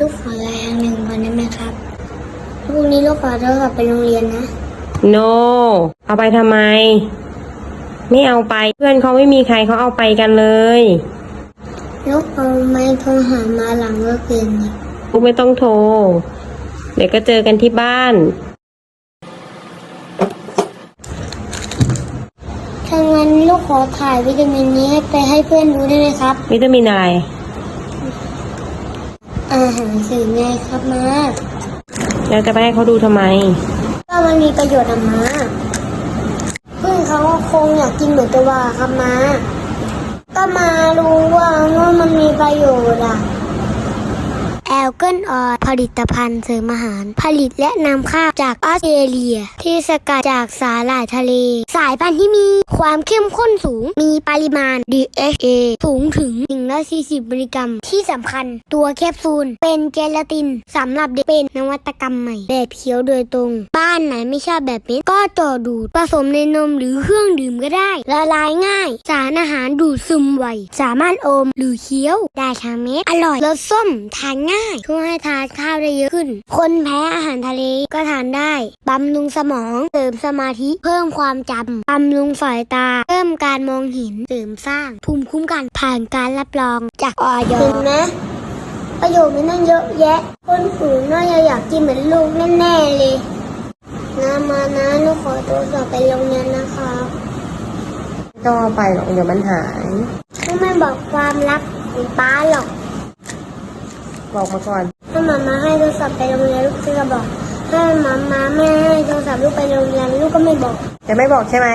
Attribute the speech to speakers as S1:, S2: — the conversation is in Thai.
S1: ลูกขออะไรอย่างหนึ่งก่อนได้ไหมครับพรุ่งนี้ลูกขอโทรศัพท์ไปโรงเรียนนะ
S2: โนเอาไปทำไม ไม่เอาไปเพื่อนเขาไม่มีใครเขาเอาไปกันเลย
S1: ลูกเอาไม่โทรหามาหลังเลิกเรียนนี่
S2: ลูกไม่ต้องโทร เดี๋ยวก็เจอกันที่บ้าน
S1: ถ้างั้นลูกขอถ่ายวิตามินนี้ให้ไปให้เพื่อนดูได้ไหมครับ
S2: วิตามินอะไร
S1: อาหารสื่อไงครับมา
S2: แล้วจะไปให้เขาดูทำไม
S1: ก็มันมีประโยชน์อะมาเพื่อนเขาก็คงอยากกินเหมือนตัวว่าครับมาก็มารู้ว่าว่ามันมีประโยชน์อะแอลเกิลออยผลิตภัณฑ์เสริมอาหาร ผลิตและนำเข้าจากออสเตรเลีย ที่สกัดจากสาหร่ายทะเล สายพันธุ์ที่มีความเข้มข้นสูง มีปริมาณ DHA สูงถึง 140 มิลลิกรัม ที่สำคัญ ตัวแคปซูล เป็นเจลาตินสำหรับเด็กเป็นนวัตกรรมใหม่ แบบเคี้ยวโดยตรง บ้านไหนไม่ชอบแบบเม็ดก็จ่อดูดผสมในนมหรือเครื่องดื่มก็ได้ละลายง่าย สารอาหารดูดซึมไวสามารถอมหรือเคี้ยวได้ทางเม็ดอร่อยรสส้มทานง่ายช่วยให้ทานข้าวได้เยอะขึ้น คนแพ้อาหารทะเลก็ทานได้บำรุงสมอง เสริมสมาธิ เพิ่มความจำบำรุงสายตา เพิ่มการมองเห็น เสริมสร้าง ภูมิคุ้มกันผ่านการรับรองจากออยเห็นไหมประโยชน์มันนั่งเยอะแยะ คนอื่นน่าจะอยากกินเหมือนลูกแน่ๆเลยนะมานะหนูขอตัวสอบไปโรงเรียนนะครับ
S2: ไม่ต้องเอาไปหรอกเดี๋ยวมันหาย
S1: ไม่บอกความลับของป้าหรอก
S2: บอกมาก่อน
S1: ถ้า มามาให้โทรศัพท์ไปโรงเรียนลูกก็บอก ถ้ามามาไม่ให้โทรศัพท์ลูกไปโรงเรียนลูกก็ไม่บอก
S2: จะไม่บอกใช่ไหม